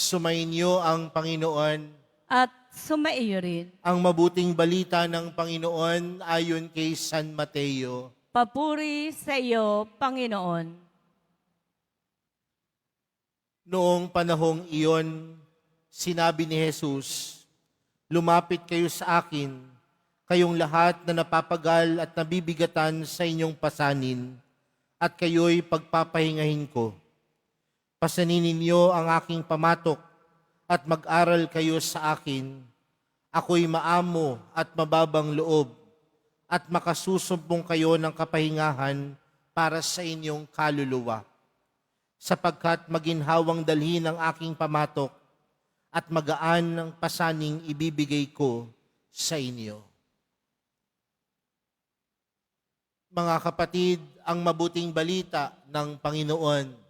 Sumainyo ang Panginoon. at sumaiyo rin. Ang mabuting balita ng Panginoon ayon kay San Mateo. Papuri sa iyo, Panginoon. Noong panahong iyon, sinabi ni Jesus, Lumapit kayo sa akin, kayong lahat na napapagal at nabibigatan sa inyong pasanin, at kayo'y pagpapahingahin ko. Pasanin ninyo ang aking pamatok at mag-aral kayo sa akin. Ako'y maamo at mababang loob at makasusumpong kayo ng kapahingahan para sa inyong kaluluwa sapagkat maginhawang dalhin ang aking pamatok at magaan ng pasaning ibibigay ko sa inyo. Mga kapatid, ang mabuting balita ng Panginoon.